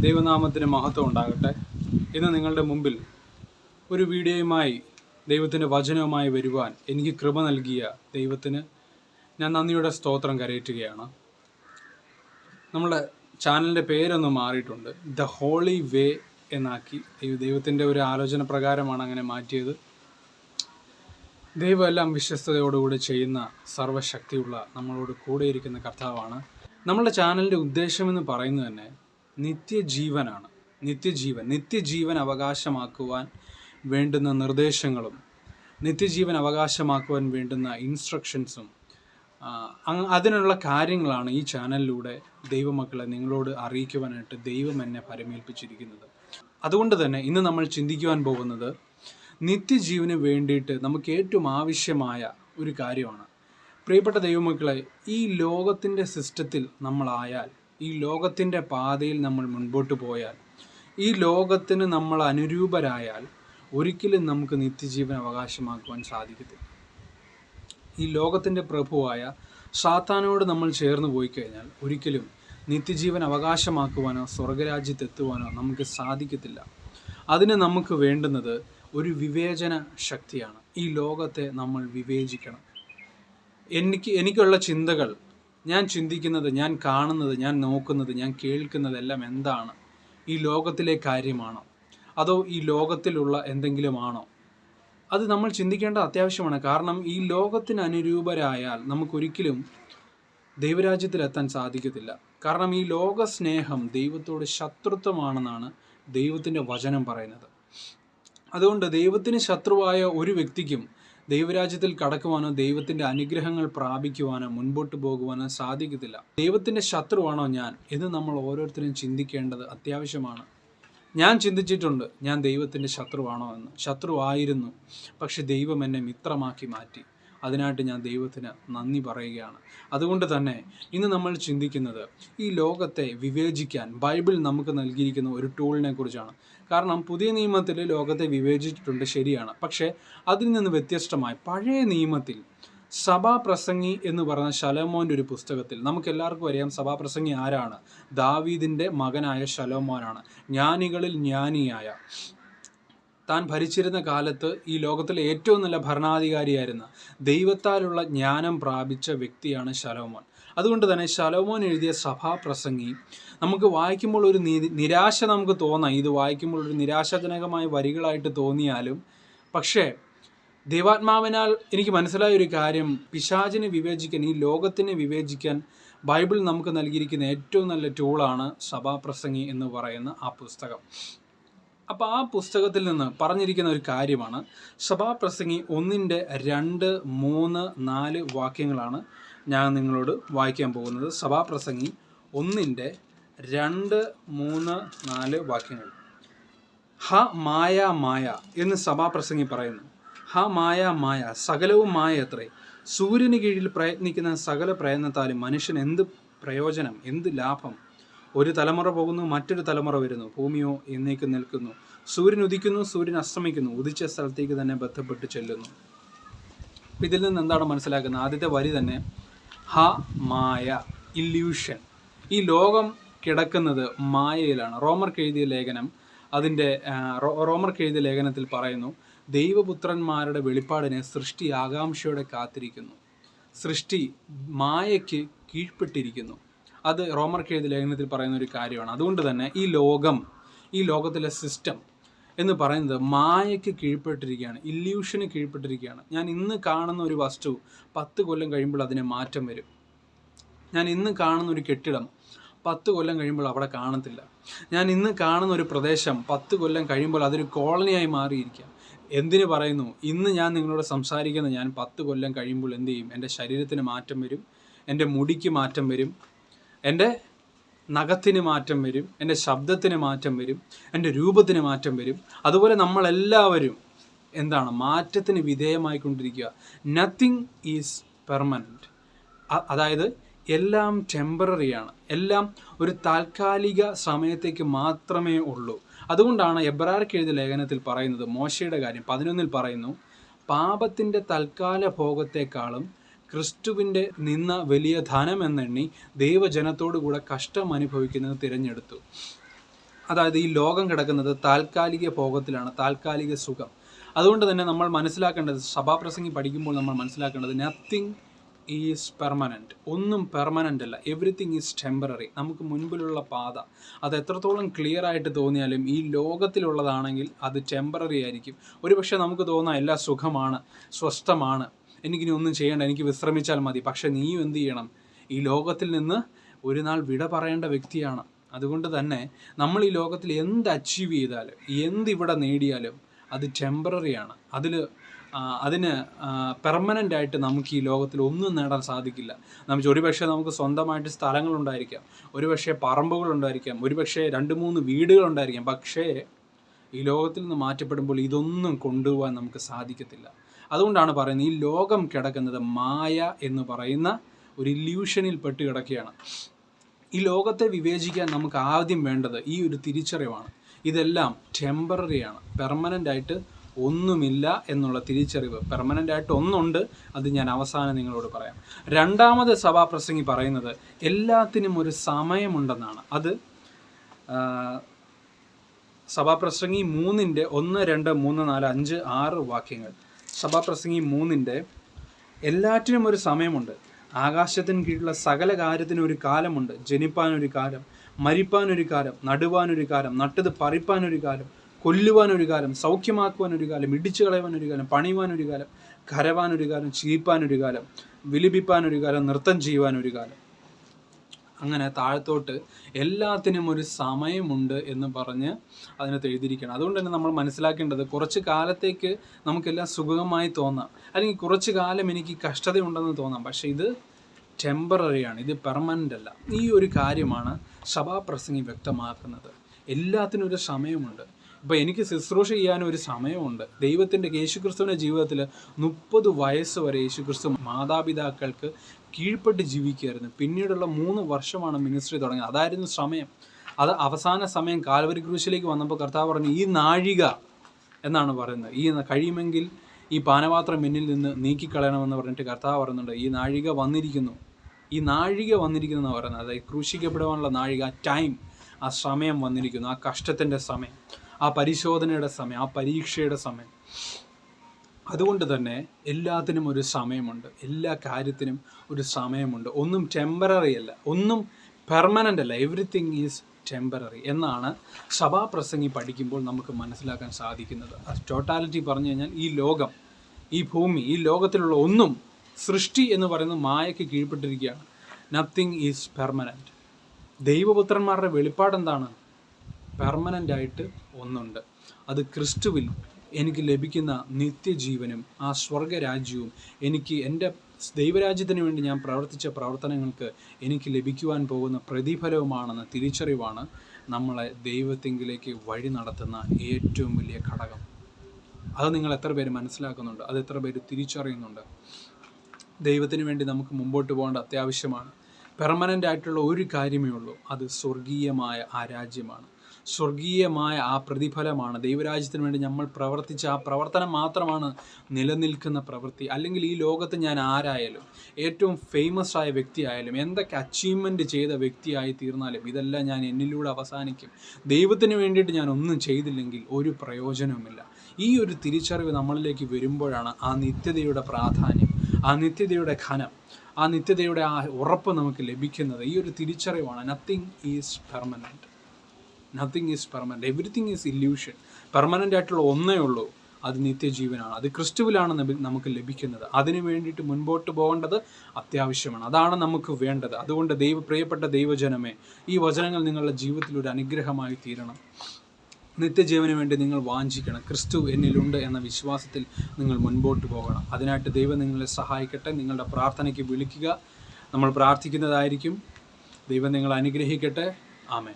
ദൈവനാമത്തിന് മഹത്വം ഉണ്ടാകട്ടെ. ഇന്ന് നിങ്ങളുടെ മുമ്പിൽ ഒരു വീഡിയോയുമായി ദൈവത്തിന്റെ വചനവുമായി വരുവാൻ എനിക്ക് കൃപ നൽകിയ ദൈവത്തിന് ഞാൻ നന്ദിയുടെ സ്തോത്രം കരയറ്റുകയാണ്. നമ്മുടെ ചാനലിന്റെ പേരൊന്ന് മാറിയിട്ടുണ്ട്. ദ ഹോളി വേ എന്നാക്കി ദൈവ- ദൈവത്തിന്റെ ഒരു ആലോചന പ്രകാരമാണ് അങ്ങനെ മാറ്റിയത്. ദൈവമെല്ലാം വിശ്വസ്തയോടുകൂടി ചെയ്യുന്ന സർവശക്തിയുള്ള നമ്മളോട് കൂടെയിരിക്കുന്ന കർത്താവാണ്. നമ്മളുടെ ചാനലിന്റെ ഉദ്ദേശമെന്ന് പറയുന്നത് തന്നെ നിത്യജീവനാണ്. നിത്യജീവൻ. നിത്യജീവൻ അവകാശമാക്കുവാൻ വേണ്ടുന്ന നിർദ്ദേശങ്ങളും നിത്യജീവൻ അവകാശമാക്കുവാൻ വേണ്ടുന്ന ഇൻസ്ട്രക്ഷൻസും അതിനുള്ള കാര്യങ്ങളാണ് ഈ ചാനലിലൂടെ ദൈവമക്കളെ നിങ്ങളോട് അറിയിക്കുവാനായിട്ട് ദൈവം എന്നെ പരമേൽപ്പിച്ചിരിക്കുന്നത്. അതുകൊണ്ട് തന്നെ ഇന്ന് നമ്മൾ ചിന്തിക്കുവാൻ പോകുന്നത് നിത്യജീവന് വേണ്ടിയിട്ട് നമുക്ക് ഏറ്റവും ആവശ്യമായ ഒരു കാര്യമാണ്. പ്രിയപ്പെട്ട ദൈവമക്കളെ ഈ ലോകത്തിന്റെ സിസ്റ്റത്തിൽ നമ്മളായാൽ ഈ ലോകത്തിന്റെ പാതയിൽ നമ്മൾ മുൻപോട്ട് പോയാൽ ഈ ലോകത്തിന് നമ്മൾ അനുരൂപരായാൽ ഒരിക്കലും നമുക്ക് നിത്യജീവൻ അവകാശമാക്കുവാൻ സാധിക്കത്തില്ല. ഈ ലോകത്തിന്റെ പ്രഭുവായ സാത്താനോട് നമ്മൾ ചേർന്ന് പോയി കഴിഞ്ഞാൽ ഒരിക്കലും നിത്യജീവൻ അവകാശമാക്കുവാനോ സ്വർഗരാജ്യത്തെത്തുവാനോ നമുക്ക് സാധിക്കത്തില്ല. അതിന് നമുക്ക് വേണ്ടുന്നത് ഒരു വിവേചന ശക്തിയാണ്. ഈ ലോകത്തെ നമ്മൾ വിവേചിക്കണം. എനിക്ക് എനിക്കുള്ള ചിന്തകൾ ഞാൻ ചിന്തിക്കുന്നത് ഞാൻ കാണുന്നത് ഞാൻ നോക്കുന്നത് ഞാൻ കേൾക്കുന്നത് എല്ലാം എന്താണ്? ഈ ലോകത്തിലെ കാര്യമാണോ? അതോ ഈ ലോകത്തിലുള്ള എന്തെങ്കിലും ആണോ അത് നമ്മൾ ചിന്തിക്കേണ്ട അത്യാവശ്യമാണ്. കാരണം ഈ ലോകത്തിന് അനുരൂപരായാൽ നമുക്കൊരിക്കലും ദൈവരാജ്യത്തിലെത്താൻ സാധിക്കത്തില്ല. കാരണം ഈ ലോക സ്നേഹം ദൈവത്തോട് ശത്രുത്വമാണെന്നാണ് ദൈവത്തിന്റെ വചനം പറയുന്നത്. അതുകൊണ്ട് ദൈവത്തിന് ശത്രുവായ ഒരു വ്യക്തിക്കും ദൈവരാജ്യത്തിൽ കടക്കുവാനോ ദൈവത്തിന്റെ അനുഗ്രഹങ്ങൾ പ്രാപിക്കുവാനോ മുൻപോട്ട് പോകുവാനോ സാധിക്കത്തില്ല. ദൈവത്തിന്റെ ശത്രുവാണോ ഞാൻ എന്ന് നമ്മൾ ഓരോരുത്തരും ചിന്തിക്കേണ്ടത് അത്യാവശ്യമാണ്. ഞാൻ ചിന്തിച്ചിട്ടുണ്ട് ഞാൻ ദൈവത്തിന്റെ ശത്രുവാണോ എന്ന്. ശത്രുവായിരുന്നു. പക്ഷെ ദൈവം എന്നെ മിത്രമാക്കി മാറ്റി. അതിനായിട്ട് ഞാൻ ദൈവത്തിന് നന്ദി പറയുകയാണ്. അതുകൊണ്ട് തന്നെ ഇന്ന് നമ്മൾ ചിന്തിക്കുന്നത് ഈ ലോകത്തെ വിവേചിക്കാൻ ബൈബിൾ നമുക്ക് നൽകിയിരിക്കുന്ന ഒരു ടൂളിനെ കുറിച്ചാണ്. കാരണം പുതിയ നിയമത്തിൽ ലോകത്തെ വിവേചിച്ചിട്ടുണ്ട് ശരിയാണ്. പക്ഷേ അതിൽ നിന്ന് വ്യത്യസ്തമായി പഴയ നിയമത്തിൽ സഭാപ്രസംഗി എന്ന് പറഞ്ഞ ശലോമോന്റെ ഒരു പുസ്തകത്തിൽ നമുക്ക് എല്ലാവർക്കും അറിയാം സഭാപ്രസംഗി ആരാണ്? ദാവീദിന്റെ മകനായ ശലോമോനാണ്. ജ്ഞാനികളിൽ ജ്ഞാനിയായ താൻ ഭരിച്ചിരുന്ന കാലത്ത് ഈ ലോകത്തിലെ ഏറ്റവും നല്ല ഭരണാധികാരിയായിരുന്ന ദൈവത്താലുള്ള ജ്ഞാനം പ്രാപിച്ച വ്യക്തിയാണ് ശലോമോൻ. അതുകൊണ്ട് തന്നെ ശലോമോൻ എഴുതിയ സഭാപ്രസംഗി നമുക്ക് വായിക്കുമ്പോൾ ഒരു നിരാശ നമുക്ക് തോന്നാം. ഇത് വായിക്കുമ്പോൾ ഒരു നിരാശാജനകമായ വരികളായിട്ട് തോന്നിയാലും. പക്ഷേ ദൈവാത്മാവിനാൽ എനിക്ക് മനസ്സിലായ ഒരു കാര്യം. പിശാചിനെ വിവേചിക്കാൻ ഈ ലോകത്തിനെ വിവേചിക്കാൻ ബൈബിൾ നമുക്ക് നൽകിയിരിക്കുന്ന ഏറ്റവും നല്ല ടൂളാണ് സഭാപ്രസംഗി എന്ന് പറയുന്ന ആ പുസ്തകം. അപ്പോൾ ആ പുസ്തകത്തിൽ നിന്ന് പറഞ്ഞിരിക്കുന്ന ഒരു കാര്യമാണ്. സഭാപ്രസംഗി ഒന്നിന്റെ രണ്ട് മൂന്ന് നാല് വാക്യങ്ങളാണ് ഞാൻ നിങ്ങളോട് വായിക്കാൻ പോകുന്നത്. സഭാപ്രസംഗി ഒന്നിന്റെ രണ്ട് മൂന്ന് നാല് വാക്യങ്ങൾ. ഹ മായ മായ എന്ന് സഭാപ്രസംഗി പറയുന്നു. ഹ മായ മായ സകലവും മായ അത്രേ സൂര്യന് കീഴിൽ പ്രയത്നിക്കുന്ന സകല പ്രയത്നത്താലും മനുഷ്യൻ എന്ത് പ്രയോജനം എന്ത് ലാഭം? ഒരു തലമുറ പോകുന്നു മറ്റൊരു തലമുറ വരുന്നു. ഭൂമിയോ എന്നേക്ക് നിൽക്കുന്നു. സൂര്യൻ ഉദിക്കുന്നു സൂര്യൻ അസ്തമിക്കുന്നു. ഉദിച്ച സ്ഥലത്തേക്ക് തന്നെ ബന്ധപ്പെട്ട് ചെല്ലുന്നു. ഇതിൽ നിന്ന് എന്താണ് മനസ്സിലാക്കുന്നത്? ആദ്യത്തെ വരി തന്നെ ഹ മായ ഇല്യൂഷൻ. ഈ ലോകം കിടക്കുന്നത് മായയിലാണ്. റോമർക്ക് എഴുതിയ ലേഖനം അതിന്റെ റോമർക്ക് എഴുതിയ ലേഖനത്തിൽ പറയുന്നു ദൈവപുത്രന്മാരുടെ വെളിപ്പാടിനെ സൃഷ്ടി ആകാംക്ഷയോടെ കാത്തിരിക്കുന്നു. സൃഷ്ടി മായയ്ക്ക് കീഴ്പ്പെട്ടിരിക്കുന്നു. അത് റോമർക്ക് എഴുതിയ ലേഖനത്തിൽ പറയുന്ന ഒരു കാര്യമാണ്. അതുകൊണ്ട് തന്നെ ഈ ലോകം ഈ ലോകത്തിലെ സിസ്റ്റം എന്ന് പറയുന്നത് മായയ്ക്ക് കീഴ്പ്പെട്ടിരിക്കുകയാണ് ഇല്യൂഷന് കീഴ്പ്പെട്ടിരിക്കുകയാണ്. ഞാൻ ഇന്ന് കാണുന്ന ഒരു വസ്തു പത്ത് കൊല്ലം കഴിയുമ്പോൾ അതിനെ മാറ്റം വരും. ഞാൻ ഇന്ന് കാണുന്ന ഒരു കെട്ടിടം പത്ത് കൊല്ലം കഴിയുമ്പോൾ അവിടെ കാണത്തില്ല. ഞാൻ ഇന്ന് കാണുന്ന ഒരു പ്രദേശം പത്ത് കൊല്ലം കഴിയുമ്പോൾ അതൊരു കോളനിയായി മാറിയിരിക്കാം. എന്തിനു പറയുന്നു? ഇന്ന് ഞാൻ നിങ്ങളോട് സംസാരിക്കുന്ന ഞാൻ പത്ത് കൊല്ലം കഴിയുമ്പോൾ എന്ത് ചെയ്യും? എന്റെ ശരീരത്തിന് മാറ്റം വരും എന്റെ മുടിക്ക് മാറ്റം വരും എന്റെ നഖത്തിന് മാറ്റം വരും എന്റെ ശബ്ദത്തിന് മാറ്റം വരും എന്റെ രൂപത്തിന് മാറ്റം വരും. അതുപോലെ നമ്മളെല്ലാവരും എന്താണ്? മാറ്റത്തിന് വിധേയമായിക്കൊണ്ടിരിക്കുക. നത്തിങ് ഈസ് പെർമനന്റ് അതായത് എല്ലാം ടെമ്പററിയാണ് എല്ലാം ഒരു താൽക്കാലിക സമയത്തേക്ക് മാത്രമേ ഉള്ളൂ. അതുകൊണ്ടാണ് എബ്രാർക്ക് എഴുതിയ ലേഖനത്തിൽ പറയുന്നത് മോശയുടെ കാര്യം പതിനൊന്നിൽ പറയുന്നു പാപത്തിന്റെ തൽക്കാല ഭോഗത്തെക്കാളും ക്രിസ്തുവിന്റെ നിന്ന വലിയ ധനം എന്നെണ്ണി ദൈവജനത്തോടു കൂടെ കഷ്ടം അനുഭവിക്കുന്നത് തിരഞ്ഞെടുത്തു. അതായത് ഈ ലോകം കിടക്കുന്നത് താൽക്കാലിക ഭോഗത്തിലാണ് താൽക്കാലിക സുഖം. അതുകൊണ്ട് തന്നെ നമ്മൾ മനസ്സിലാക്കേണ്ടത് സഭാപ്രസംഗി പഠിക്കുമ്പോൾ നമ്മൾ മനസ്സിലാക്കേണ്ടത് നത്തിങ് ഈസ് പെർമനന്റ് ഒന്നും പെർമനന്റ് അല്ല. എവറിത്തിങ് ഈസ് ടെമ്പററി നമുക്ക് മുൻപിലുള്ള പാത. അത് എത്രത്തോളം ക്ലിയർ ആയിട്ട് തോന്നിയാലും ഈ ലോകത്തിലുള്ളതാണെങ്കിൽ അത് ടെമ്പററി ആയിരിക്കും. ഒരുപക്ഷെ നമുക്ക് തോന്നാം എല്ലാ സുഖമാണ് സ്വസ്ഥമാണ്. എനിക്കിനി ഒന്നും ചെയ്യേണ്ട എനിക്ക് വിശ്രമിച്ചാൽ മതി. പക്ഷെ നീയും എന്തു ചെയ്യണം? ഈ ലോകത്തിൽ നിന്ന് ഒരു നാൾ വിട പറയേണ്ട വ്യക്തിയാണ്. അതുകൊണ്ട് തന്നെ നമ്മൾ ഈ ലോകത്തിൽ എന്ത് അച്ചീവ് ചെയ്താലും എന്ത് ഇവിടെ നേടിയാലും അത് ടെമ്പററിയാണ് അതിൽ അതിന് പെർമനന്റ് ആയിട്ട് നമുക്ക് ഈ ലോകത്തിൽ ഒന്നും നേടാൻ സാധിക്കില്ല. നമുക്ക് ഒരുപക്ഷെ നമുക്ക് സ്വന്തമായിട്ട് സ്ഥലങ്ങളുണ്ടായിരിക്കാം ഒരുപക്ഷെ പറമ്പുകളുണ്ടായിരിക്കാം ഒരുപക്ഷെ രണ്ട് മൂന്ന് വീടുകളുണ്ടായിരിക്കാം പക്ഷേ ഈ ലോകത്തിൽ നിന്ന് മാറ്റപ്പെടുമ്പോൾ ഇതൊന്നും കൊണ്ടുപോകാൻ നമുക്ക് സാധിക്കത്തില്ല. അതുകൊണ്ടാണ് പറയുന്നത് ഈ ലോകം കിടക്കുന്നത് മായ എന്ന് പറയുന്ന ഒരു ഇല്യൂഷനിൽ പെട്ട് കിടക്കുകയാണ്. ഈ ലോകത്തെ വിവേചിക്കാൻ നമുക്ക് ആദ്യം വേണ്ടത് ഈ ഒരു തിരിച്ചറിവാണ്. ഇതെല്ലാം ടെമ്പററിയാണ് പെർമനന്റ് ആയിട്ട് ഒന്നുമില്ല എന്നുള്ള തിരിച്ചറിവ്. പെർമനന്റ് ആയിട്ട് ഒന്നുണ്ട് അത് ഞാൻ അവസാനം നിങ്ങളോട് പറയാം. രണ്ടാമത് സഭാപ്രസംഗി പറയുന്നത് എല്ലാത്തിനും ഒരു സമയമുണ്ടെന്നാണ്. അത് സഭാപ്രസംഗി മൂന്നിന്റെ ഒന്ന് രണ്ട് മൂന്ന് നാല് അഞ്ച് ആറ് വാക്യങ്ങൾ. സഭാപ്രസംഗി മൂന്നിന്റെ എല്ലാറ്റിനും ഒരു സമയമുണ്ട്. ആകാശത്തിന് കീഴിലുള്ള സകല കാര്യത്തിനും ഒരു കാലമുണ്ട്. ജനിപ്പാനൊരു കാലം മരിപ്പാനൊരു കാലം നടുവാനൊരു കാലം നട്ടത് പറിപ്പാനൊരു കാലം കൊല്ലുവാനൊരു കാലം സൗഖ്യമാക്കുവാനൊരു കാലം ഇടിച്ചു കളയുവാനൊരു കാലം പണിയുവാനൊരു കാലം കരവാനൊരു കാലം ചീപ്പാനൊരു കാലം വിലപിപ്പാനൊരു കാലം നൃത്തം ചെയ്യുവാനൊരു കാലം. അങ്ങനെ താഴത്തോട്ട് എല്ലാത്തിനും ഒരു സമയമുണ്ട് എന്ന് പറഞ്ഞ് അതിനകത്ത് എഴുതിയിരിക്കണം അതുകൊണ്ട് തന്നെ നമ്മൾ മനസ്സിലാക്കേണ്ടത് കുറച്ച് കാലത്തേക്ക് നമുക്കെല്ലാം സുഖമായി തോന്നാം. അല്ലെങ്കിൽ കുറച്ച് കാലം എനിക്ക് കഷ്ടതയുണ്ടെന്ന് തോന്നാം. പക്ഷേ ഇത് ടെമ്പററിയാണ് ഇത് പെർമനന്റ് അല്ല. ഈ ഒരു കാര്യമാണ് സഭാപ്രസംഗി വ്യക്തമാക്കുന്നത്. എല്ലാത്തിനും ഒരു സമയമുണ്ട്. ഇപ്പോൾ എനിക്ക് ശുശ്രൂഷ ചെയ്യാൻ ഒരു സമയമുണ്ട്. ദൈവത്തിന്റെ യേശുക്രിസ്തുവിന്റെ ജീവിതത്തിൽ മുപ്പത് വയസ്സ് വരെ യേശുക്രിസ്തു മാതാപിതാക്കൾക്ക് കീഴ്പ്പെട്ട് ജീവിക്കുകയായിരുന്നു. പിന്നീടുള്ള മൂന്ന് വർഷമാണ് മിനിസ്ട്രി തുടങ്ങിയത്. അതായിരുന്നു സമയം. അത് അവസാന സമയം കാൽവരി ക്രൂശിലേക്ക് വന്നപ്പോൾ കർത്താവ് പറഞ്ഞു ഈ നാഴിക എന്നാണ് പറയുന്നത്. ഈ കഴിയുമെങ്കിൽ ഈ പാനപാത്രം എന്നിൽ നിന്ന് നീക്കിക്കളയണമെന്ന് പറഞ്ഞിട്ട് കർത്താവ് പറയുന്നുണ്ട് ഈ നാഴിക വന്നിരിക്കുന്നു. ഈ നാഴിക വന്നിരിക്കുന്നു എന്ന് പറയുന്നത്. അതായത് ക്രൂശിക്കപ്പെടുവാനുള്ള നാഴിക ആ ടൈം ആ സമയം വന്നിരിക്കുന്നു ആ കഷ്ടത്തിന്റെ സമയം. ആ പരിശോധനയുടെ സമയം ആ പരീക്ഷയുടെ സമയം. അതുകൊണ്ട് തന്നെ എല്ലാത്തിനും ഒരു സമയമുണ്ട്. എല്ലാ കാര്യത്തിനും ഒരു സമയമുണ്ട്. ഒന്നും ടെമ്പററി അല്ല. ഒന്നും പെർമനന്റ് അല്ല. എവറിത്തിങ് ഈസ് ടെമ്പററി എന്നാണ് സഭാപ്രസംഗി പഠിക്കുമ്പോൾ നമുക്ക് മനസ്സിലാക്കാൻ സാധിക്കുന്നത്. ടോട്ടാലിറ്റി പറഞ്ഞു കഴിഞ്ഞാൽ ഈ ലോകം ഈ ഭൂമി ഈ ലോകത്തിലുള്ള ഒന്നും സൃഷ്ടി എന്ന് പറയുന്നത് മായയ്ക്ക് കീഴ്പ്പെട്ടിരിക്കുകയാണ്. നത്തിങ് ഈസ് പെർമനന്റ് ദൈവപുത്രന്മാരുടെ വെളിപ്പാടെന്താണ് പെർമനന്റ് ആയിട്ട് ഒന്നുണ്ട്. അത് ക്രിസ്തുവിൽ എനിക്ക് ലഭിക്കുന്ന നിത്യജീവനും ആ സ്വർഗരാജ്യവും എനിക്ക് എന്റെ ദൈവരാജ്യത്തിന് വേണ്ടി ഞാൻ പ്രവർത്തിച്ച പ്രവർത്തനങ്ങൾക്ക് എനിക്ക് ലഭിക്കുവാൻ പോകുന്ന പ്രതിഫലവുമാണെന്ന തിരിച്ചറിവാണ് നമ്മളെ ദൈവത്തിങ്കിലേക്ക് വഴി നടത്തുന്ന ഏറ്റവും വലിയ ഘടകം. അത് നിങ്ങൾ എത്ര പേര് മനസ്സിലാക്കുന്നുണ്ട്? അത് എത്ര പേര് തിരിച്ചറിയുന്നുണ്ട്? ദൈവത്തിന് വേണ്ടി നമുക്ക് മുമ്പോട്ട് പോകേണ്ട അത്യാവശ്യമാണ്. പെർമനന്റ് ആയിട്ടുള്ള ഒരു കാര്യമേ ഉള്ളൂ. അത് സ്വർഗീയമായ ആ രാജ്യമാണ്. സ്വർഗീയമായ ആ പ്രതിഫലമാണ്. ദൈവരാജ്യത്തിന് വേണ്ടി നമ്മൾ പ്രവർത്തിച്ച ആ പ്രവർത്തനം മാത്രമാണ് നിലനിൽക്കുന്ന പ്രവൃത്തി. അല്ലെങ്കിൽ ഈ ലോകത്ത് ഞാൻ ആരായാലും ഏറ്റവും ഫേമസ് ആയ വ്യക്തിയായാലും എന്തൊക്കെ അച്ചീവ്മെന്റ് ചെയ്ത വ്യക്തിയായി തീർന്നാലും ഇതെല്ലാം ഞാൻ എന്നിലൂടെ അവസാനിക്കും. ദൈവത്തിന് വേണ്ടിയിട്ട് ഞാൻ ഒന്നും ചെയ്തില്ലെങ്കിൽ ഒരു പ്രയോജനവുമില്ല. ഈ ഒരു തിരിച്ചറിവ് നമ്മളിലേക്ക് വരുമ്പോഴാണ് ആ നിത്യതയുടെ പ്രാധാന്യം ആ നിത്യതയുടെ ഘനം ആ നിത്യതയുടെ ആ ഉറപ്പ് നമുക്ക് ലഭിക്കുന്നത്. ഈ ഒരു തിരിച്ചറിവാണ്. Nothing is permanent nothing is permanent everything is illusion permanent ആയിട്ടുള്ള ഒന്നേ ഉള്ളൂ. അത് നിത്യജീവനാണ്. അത് ക്രിസ്തുവിലാണ് നമുക്ക് ലഭിക്കുന്നത്. അതിനു വേണ്ടിയിട്ട് മുൻപോട്ട് പോകേണ്ടത് അത്യാവശ്യമാണ്. അതാണ് നമുക്ക് വേണ്ടത്. അതുകൊണ്ട് ദൈവ പ്രിയപ്പെട്ട ദൈവജനമേ ഈ വചനങ്ങൾ നിങ്ങളുടെ ജീവിതത്തിൽ ഒരു അനുഗ്രഹമായി തീരണം. നിത്യജീവന് വേണ്ടി നിങ്ങൾ വാഞ്ചിക്കണം. ക്രിസ്തു എന്നിലുണ്ട് എന്ന വിശ്വാസത്തിൽ നിങ്ങൾ മുൻപോട്ട് പോകണം. അതിനായിട്ട് ദൈവം നിങ്ങളെ സഹായിക്കട്ടെ. നിങ്ങളുടെ പ്രാർത്ഥനയ്ക്ക് വിളിക്കുക. നമ്മൾ പ്രാർത്ഥിക്കുന്നതായിരിക്കും. ദൈവം നിങ്ങളെ അനുഗ്രഹിക്കട്ടെ. ആമേ